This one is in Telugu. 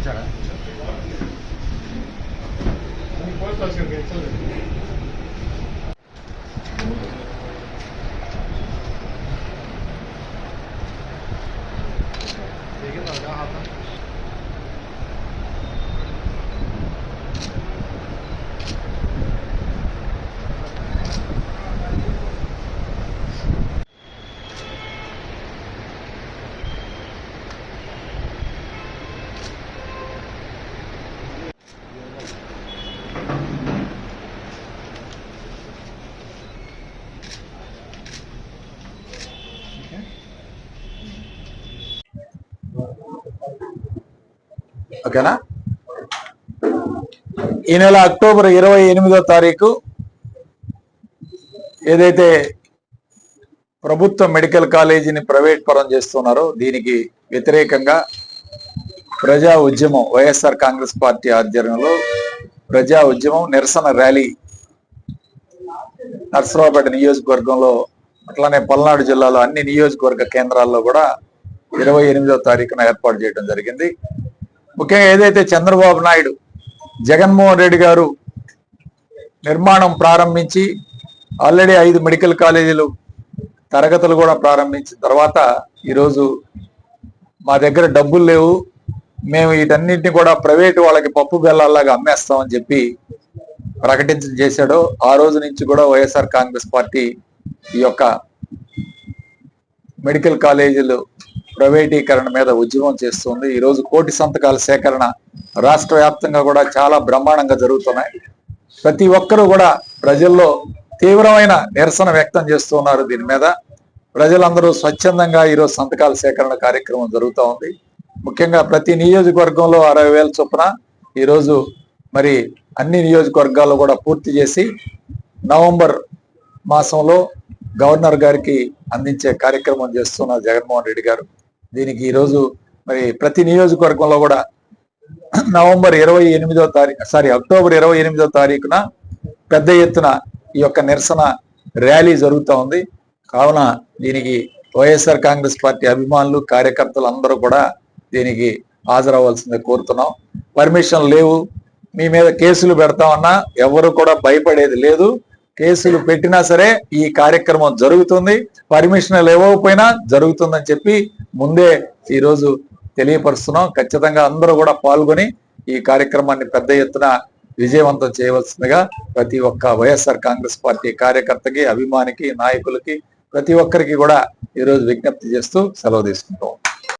괜찮아요? 아니, 꼴까지가 괜찮아요. ఓకేనా? ఈ నెల అక్టోబర్ ఇరవై ఎనిమిదో తారీఖు ఏదైతే ప్రభుత్వ మెడికల్ కాలేజీని ప్రైవేట్ పరం చేస్తున్నారో దీనికి వ్యతిరేకంగా ప్రజా ఉద్యమం వైఎస్ఆర్ కాంగ్రెస్ పార్టీ ఆధ్వర్యంలో ప్రజా ఉద్యమం నిరసన ర్యాలీ నర్సరావుపేట నియోజకవర్గంలో అట్లానే పల్నాడు జిల్లాలో అన్ని నియోజకవర్గ కేంద్రాల్లో కూడా ఇరవై ఎనిమిదో తారీఖున ఏర్పాటు చేయడం జరిగింది. ముఖ్యంగా ఏదైతే చంద్రబాబు నాయుడు జగన్మోహన్ రెడ్డి గారు నిర్మాణం ప్రారంభించి ఆల్రెడీ ఐదు మెడికల్ కాలేజీలు తరగతులు కూడా ప్రారంభించిన తర్వాత ఈరోజు మా దగ్గర డబ్బులు లేవు. మేము వీటన్నింటినీ కూడా ప్రైవేటు వాళ్ళకి పప్పు బెల్లాల్లాగా అమ్మేస్తామని చెప్పి ప్రకటించడం చేశాడో. ఆ రోజు నుంచి కూడా వైఎస్ఆర్ కాంగ్రెస్ పార్టీ ఈ యొక్క మెడికల్ కాలేజీలు ప్రైవేటీకరణ మీద ఉద్యమం చేస్తుంది. ఈ రోజు కోటి సంతకాల సేకరణ రాష్ట్ర వ్యాప్తంగా కూడా చాలా బ్రహ్మాండంగా జరుగుతున్నాయి. ప్రతి ఒక్కరూ కూడా ప్రజల్లో తీవ్రమైన నిరసన వ్యక్తం చేస్తున్నారు దీని మీద. ప్రజలందరూ స్వచ్ఛందంగా ఈరోజు సంతకాల సేకరణ కార్యక్రమం జరుగుతూ ఉంది. ముఖ్యంగా ప్రతి నియోజకవర్గంలో అరవై వేల చొప్పున ఈరోజు మరి అన్ని నియోజకవర్గాల్లో కూడా పూర్తి చేసి నవంబర్ మాసంలో గవర్నర్ గారికి అందించే కార్యక్రమం చేస్తున్నారు జగన్మోహన్ రెడ్డి గారు. దీనికి ఈరోజు మరి ప్రతి నియోజకవర్గంలో కూడా నవంబర్ ఇరవై ఎనిమిదో తారీఖు సారీ అక్టోబర్ ఇరవై ఎనిమిదో తారీఖున పెద్ద ఎత్తున ఈ యొక్క నిరసన ర్యాలీ జరుగుతూ ఉంది. కావున దీనికి వైఎస్ఆర్ కాంగ్రెస్ పార్టీ అభిమానులు కార్యకర్తలు అందరూ కూడా దీనికి హాజరవ్వాల్సిందే కోరుతున్నాం. పర్మిషన్ లేవు. మీ మీద కేసులు పెడతామన్నా ఎవరు కూడా భయపడేది లేదు. కేసులు పెట్టినా సరే ఈ కార్యక్రమం జరుగుతుంది. పర్మిషన్ ఇవ్వకపోయినా జరుగుతుందని చెప్పి ముందే ఈ రోజు తెలియపరుస్తున్నాం. ఖచ్చితంగా అందరూ కూడా పాల్గొని ఈ కార్యక్రమాన్ని పెద్ద ఎత్తున విజయవంతం చేయవలసిందిగా ప్రతి ఒక్క వైఎస్ఆర్ కాంగ్రెస్ పార్టీ కార్యకర్తకి అభిమానికి నాయకులకి ప్రతి ఒక్కరికి కూడా ఈ రోజు విజ్ఞప్తి చేస్తూ సెలవు తీసుకుంటాం